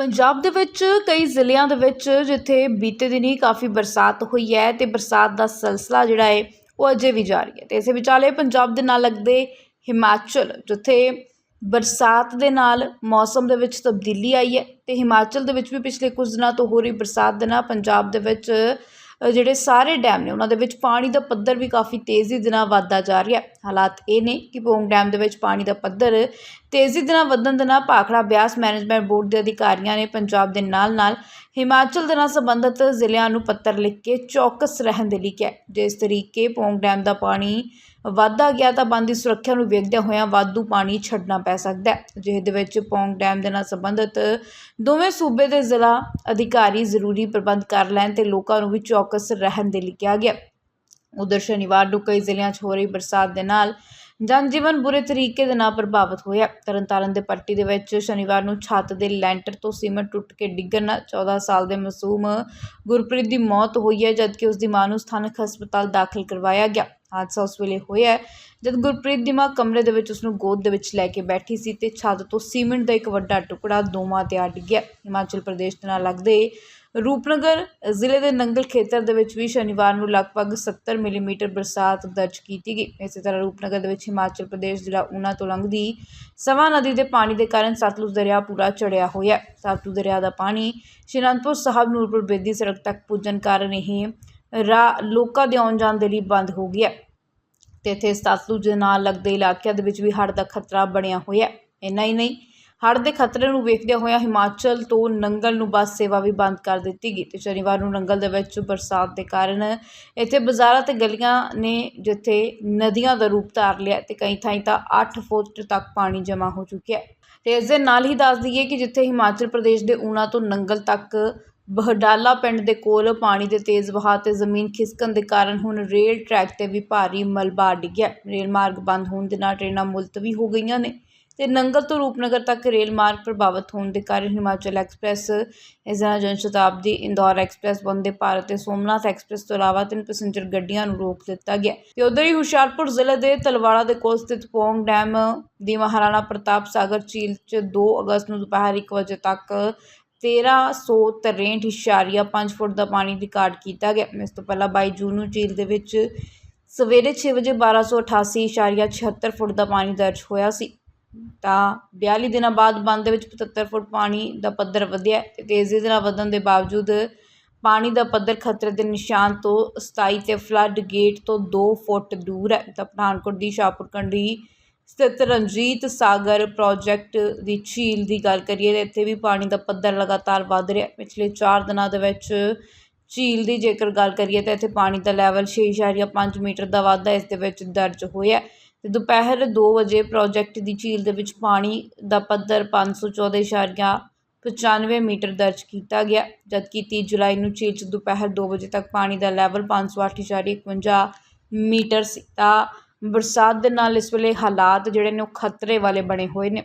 ਪੰਜਾਬ ਦੇ ਵਿੱਚ ਕਈ ਜ਼ਿਲ੍ਹਿਆਂ ਦੇ ਵਿੱਚ ਜਿੱਥੇ ਬੀਤੇ ਦਿਨੀ ਕਾਫੀ ਬਰਸਾਤ ਹੋਈ ਹੈ ਤੇ ਬਰਸਾਤ ਦਾ ਸਿਲਸਿਲਾ ਜਿਹੜਾ ਹੈ ਉਹ ਅਜੇ ਵੀ ਜਾਰੀ ਹੈ। ਤੇ ਇਸੇ ਵਿਚਾਲੇ ਪੰਜਾਬ ਦੇ ਨਾਲ ਲੱਗਦੇ ਹਿਮਾਚਲ, ਜਿੱਥੇ ਬਰਸਾਤ ਦੇ ਨਾਲ ਮੌਸਮ ਦੇ ਵਿੱਚ ਤਬਦੀਲੀ ਆਈ ਹੈ ਤੇ ਹਿਮਾਚਲ ਦੇ ਵਿੱਚ ਵੀ ਪਿਛਲੇ ਕੁਝ ਦਿਨਾਂ ਤੋਂ ਹੋ ਰਹੀ ਬਰਸਾਤ ਦੇ ਨਾਲ ਪੰਜਾਬ ਦੇ ਵਿੱਚ ਜਿਹੜੇ ਸਾਰੇ ਡੈਮ ਨੇ ਉਹਨਾਂ ਦੇ ਵਿੱਚ ਪਾਣੀ ਦਾ ਪੱਧਰ ਵੀ ਕਾਫੀ ਤੇਜ਼ੀ ਦੇ ਨਾਲ ਵੱਧਦਾ ਜਾ ਰਿਹਾ। ਹਾਲਾਤ ਇਹ ਨੇ ਕਿ ਪੋਂਗ ਡੈਮ ਦੇ ਵਿੱਚ ਪਾਣੀ ਦਾ ਪੱਧਰ ਤੇਜ਼ੀ ਦੇ ਨਾਲ ਵਧਣ ਦੇ ਨਾਲ ਭਾਖੜਾ ਬਿਆਸ ਮੈਨੇਜਮੈਂਟ ਬੋਰਡ ਦੇ ਅਧਿਕਾਰੀਆਂ ਨੇ ਪੰਜਾਬ ਦੇ ਨਾਲ ਨਾਲ ਹਿਮਾਚਲ ਦੇ ਨਾਲ ਸੰਬੰਧਿਤ ਜ਼ਿਲ੍ਹਿਆਂ ਨੂੰ ਪੱਤਰ ਲਿਖ ਕੇ ਚੌਕਸ ਰਹਿਣ ਦੇ ਲਈ ਕਿਹਾ। ਜਿਸ ਤਰੀਕੇ ਪੌਂਗ ਡੈਮ ਦਾ ਪਾਣੀ ਵੱਧਦਾ ਗਿਆ ਤਾਂ ਬੰਦ ਦੀ ਸੁਰੱਖਿਆ ਨੂੰ ਵੇਖਦਿਆਂ ਹੋਇਆਂ ਵਾਧੂ ਪਾਣੀ ਛੱਡਣਾ ਪੈ ਸਕਦਾ ਹੈ। ਜਿਹਦੇ ਦੇ ਵਿੱਚ ਪੌਂਗ ਡੈਮ ਦੇ ਨਾਲ ਸੰਬੰਧਿਤ ਦੋਵੇਂ ਸੂਬੇ ਦੇ ਜ਼ਿਲ੍ਹਾ ਅਧਿਕਾਰੀ ਜ਼ਰੂਰੀ ਪ੍ਰਬੰਧ ਕਰ ਲੈਣ ਤੇ ਲੋਕਾਂ ਨੂੰ ਵੀ ਚੌਕਸ ਰਹਿਣ ਦੇ ਲਈ ਕਿਹਾ ਗਿਆ। ਉਧਰ ਸ਼ਨੀਵਾਰ ਨੂੰ ਕਈ ਜ਼ਿਲ੍ਹਿਆਂ 'ਚ ਹੋ ਰਹੀ ਬਰਸਾਤ ਦੇ ਨਾਲ ਜਨਜੀਵਨ ਬੁਰੇ ਤਰੀਕੇ ਦੇ ਨਾਲ ਪ੍ਰਭਾਵਿਤ ਹੋਇਆ। ਤਰਨਤਾਰਨ ਦੇ ਪੱਟੀ ਦੇ ਵਿੱਚ ਸ਼ਨੀਵਾਰ ਨੂੰ ਛੱਤ ਦੇ ਲੈਂਟਰ ਤੋਂ ਸੀਮੈਂਟ ਟੁੱਟ ਕੇ ਡਿੱਗਣ ਨਾਲ 14 ਸਾਲ ਦੇ ਮਾਸੂਮ ਗੁਰਪ੍ਰੀਤ ਦੀ ਮੌਤ ਹੋਈ ਹੈ, ਜਦਕਿ ਉਸ ਦੀ ਮਾਂ ਨੂੰ ਸਥਾਨਕ ਹਸਪਤਾਲ ਦਾਖਲ ਕਰਵਾਇਆ ਗਿਆ। ਹਾਦਸਾ ਉਸ ਵੇਲੇ ਹੋਇਆ ਜਦ ਗੁਰਪ੍ਰੀਤ ਦੀ ਮਾਂ ਕਮਰੇ ਦੇ ਵਿੱਚ ਉਸ ਨੂੰ ਗੋਦ ਦੇ ਵਿੱਚ ਲੈ ਕੇ ਬੈਠੀ ਸੀ ਤੇ ਛੱਤ ਤੋਂ ਸੀਮੈਂਟ ਦਾ ਇੱਕ ਵੱਡਾ ਟੁਕੜਾ ਦੋਵਾਂ ਤੇ ਆ ਡਿੱਗਿਆ। ਹਿਮਾਚਲ ਪ੍ਰਦੇਸ਼ ਦੇ ਨਾਲ ਲੱਗਦੇ ਰੂਪਨਗਰ ਜ਼ਿਲ੍ਹੇ ਦੇ ਨੰਗਲ ਖੇਤਰ ਦੇ ਵਿੱਚ ਵੀ ਸ਼ਨੀਵਾਰ ਨੂੰ ਲਗਭਗ 70 ਮਿਲੀਮੀਟਰ ਬਰਸਾਤ ਦਰਜ ਕੀਤੀ ਗਈ। ਇਸੇ ਤਰ੍ਹਾਂ ਰੂਪਨਗਰ ਦੇ ਵਿੱਚ ਹਿਮਾਚਲ ਪ੍ਰਦੇਸ਼ ਜ਼ਿਲ੍ਹਾ ਊਨਾ ਤੋਂ ਲੰਘਦੀ ਸਵਾ ਨਦੀ ਦੇ ਪਾਣੀ ਦੇ ਕਾਰਨ ਸਤਲੁਜ ਦਰਿਆ ਪੂਰਾ ਚੜਿਆ ਹੋਇਆ ਹੈ। ਸਤਲੁਜ ਦਰਿਆ ਦਾ ਪਾਣੀ ਸ਼੍ਰੀ ਅਨੰਦਪੁਰ ਸਾਹਿਬ, ਨੂਰਪੁਰ, ਬੇਦੀ ਸੜਕ ਤੱਕ ਪੁੱਜਣ ਕਾਰਨ ਇਹ ਰਾਹ ਲੋਕਾਂ ਦੇ ਆਉਣ ਜਾਣ ਦੇ ਲਈ ਬੰਦ ਹੋ ਗਿਆ ਤੇ ਇੱਥੇ ਸਤਲੁਜ ਦੇ ਨਾਲ ਲੱਗਦੇ ਇਲਾਕਿਆਂ ਦੇ ਵਿੱਚ ਵੀ ਹੜ੍ਹ ਦਾ ਖਤਰਾ ਬਣਿਆ ਹੋਇਆ ਇੰਨਾ ਹੀ ਨਹੀਂ ਹੜ੍ਹ ਦੇ ਖਤਰੇ ਨੂੰ ਵੇਖਦਿਆਂ ਹੋਇਆ ਹਿਮਾਚਲ ਤੋਂ ਨੰਗਲ ਨੂੰ ਬੱਸ ਸੇਵਾ ਵੀ ਬੰਦ ਕਰ ਦਿੱਤੀ ਗਈ ਤੇ ਸ਼ਨੀਵਾਰ ਨੂੰ ਨੰਗਲ ਦੇ ਵਿੱਚ ਬਰਸਾਤ ਦੇ ਕਾਰਨ ਇੱਥੇ ਬਾਜ਼ਾਰਾਂ ਤੇ ਗਲੀਆਂ ਨੇ ਜਿੱਥੇ ਨਦੀਆਂ ਦਾ ਰੂਪ ਧਾਰ ਲਿਆ ਤੇ ਕਈ ਥਾਈਂ ਤਾਂ 8 ਫੁੱਟ ਤੱਕ ਪਾਣੀ ਜਮ੍ਹਾਂ ਹੋ ਚੁੱਕਿਆ ਹੈ। ਤੇ ਇਸ ਦੇ ਨਾਲ ਹੀ ਦੱਸ ਦਈਏ ਕਿ ਜਿੱਥੇ ਹਿਮਾਚਲ ਪ੍ਰਦੇਸ਼ ਦੇ ਊਨਾ ਤੋਂ ਨੰਗਲ ਤੱਕ ਬਹਡਾਲਾ ਪਿੰਡ ਦੇ ਕੋਲ ਪਾਣੀ ਦੇ ਤੇਜ਼ ਵਹਾਅ ਤੇ ਜ਼ਮੀਨ ਖਿਸਕਣ ਦੇ ਕਾਰਨ ਹੁਣ ਰੇਲ ਟਰੈਕ ਤੇ ਵੀ ਭਾਰੀ ਮਲਬਾ ਡਿੱਗਿਆ। ਰੇਲ ਮਾਰਗ ਬੰਦ ਹੋਣ ਦੇ ਨਾਲ ਟ੍ਰੇਨਾਂ ਮੁਲਤਵੀ ਹੋ ਗਈਆਂ ਨੇ। ਤੇ ਨੰਗਲ ਤੋਂ ਰੂਪਨਗਰ ਤੱਕ ਰੇਲ ਮਾਰਗ ਪ੍ਰਭਾਵਿਤ ਹੋਣ ਦੇ ਕਾਰਨ ਹਿਮਾਚਲ ਐਕਸਪ੍ਰੈਸ ਇਸ ਨਾਲ ਜਨ ਸ਼ਤਾਬਦੀ ਇੰਦੌਰ ਐਕਸਪ੍ਰੈਸ ਬੰਦੇ ਭਾਰਤ ਤੇ ਸੋਮਨਾਥ ਐਕਸਪ੍ਰੈਸ ਤੋਂ ਇਲਾਵਾ ਤਿੰਨ ਪੈਸੇਂਜਰ ਗੱਡੀਆਂ ਨੂੰ ਰੋਕ ਦਿੱਤਾ ਗਿਆ। ਤੇ ਉਧਰ ਹੀ ਹੁਸ਼ਿਆਰਪੁਰ ਜ਼ਿਲ੍ਹੇ ਦੇ ਤਲਵਾੜਾ ਦੇ ਕੋਲ ਸਥਿਤ ਪੌਂਗ ਡੈਮ ਦੀ ਮਹਾਰਾਣਾ ਪ੍ਰਤਾਪ ਸਾਗਰ ਝੀਲ 'ਚ 2 ਅਗਸਤ ਨੂੰ ਦੁਪਹਿਰ 1 ਵਜੇ ਤੱਕ 1363.5 ਫੁੱਟ ਦਾ ਪਾਣੀ ਰਿਕਾਰਡ ਕੀਤਾ ਗਿਆ। ਇਸ ਤੋਂ ਪਹਿਲਾਂ 22 ਜੂਨ ਨੂੰ ਝੀਲ ਦੇ ਵਿੱਚ ਸਵੇਰੇ 6 ਵਜੇ 1288.76 ਫੁੱਟ ਦਾ ਪਾਣੀ ਦਰਜ ਹੋਇਆ ਸੀ। ਤਾਂ 42 ਦਿਨਾਂ ਬਾਅਦ ਬੰਦ ਦੇ ਵਿੱਚ 75 ਫੁੱਟ ਪਾਣੀ ਦਾ ਪੱਧਰ ਵਧਿਆ ਤੇ ਤੇਜ਼ੀ ਦੇ ਨਾਲ ਵਧਣ ਦੇ ਬਾਵਜੂਦ ਪਾਣੀ ਦਾ ਪੱਧਰ ਖਤਰੇ ਦੇ ਨਿਸ਼ਾਨ ਤੋਂ 27 ਤੇ ਫਲੱਡ ਗੇਟ ਤੋਂ 2 ਫੁੱਟ ਦੂਰ ਹੈ। ਤਾਂ ਪਠਾਨਕੋਟ ਦੀ ਸ਼ਾਹਪੁਰ ਕੰਢੀ ਸਥਿਤ ਰਣਜੀਤ ਸਾਗਰ ਪ੍ਰੋਜੈਕਟ ਦੀ ਝੀਲ ਦੀ ਗੱਲ ਕਰੀਏ ਤਾਂ ਇੱਥੇ ਵੀ ਪਾਣੀ ਦਾ ਪੱਧਰ ਲਗਾਤਾਰ ਵੱਧ ਰਿਹਾ ਪਿਛਲੇ 4 ਦਿਨਾਂ ਦੇ ਵਿੱਚ ਝੀਲ ਦੀ ਜੇਕਰ ਗੱਲ ਕਰੀਏ ਤਾਂ ਇੱਥੇ ਪਾਣੀ ਦਾ ਲੈਵਲ 6.5 ਮੀਟਰ ਦਾ ਵਾਧਾ ਇਸ ਦੇ ਵਿੱਚ ਦਰਜ ਹੋਇਆ ਅਤੇ ਦੁਪਹਿਰ ਦੋ ਵਜੇ ਪ੍ਰੋਜੈਕਟ ਦੀ ਝੀਲ ਦੇ ਵਿੱਚ ਪਾਣੀ ਦਾ ਪੱਧਰ 514.95 ਮੀਟਰ ਦਰਜ ਕੀਤਾ ਗਿਆ, ਜਦਕਿ ਤੀਹ ਜੁਲਾਈ ਨੂੰ ਝੀਲ 'ਚ ਦੁਪਹਿਰ ਦੋ ਵਜੇ ਤੱਕ ਪਾਣੀ ਦਾ ਲੈਵਲ 508.51 ਮੀਟਰ ਸੀ। ਤਾਂ ਬਰਸਾਤ ਦੇ ਨਾਲ ਇਸ ਵੇਲੇ ਹਾਲਾਤ ਜਿਹੜੇ ਨੇ ਉਹ ਖਤਰੇ ਵਾਲੇ ਬਣੇ ਹੋਏ ਨੇ।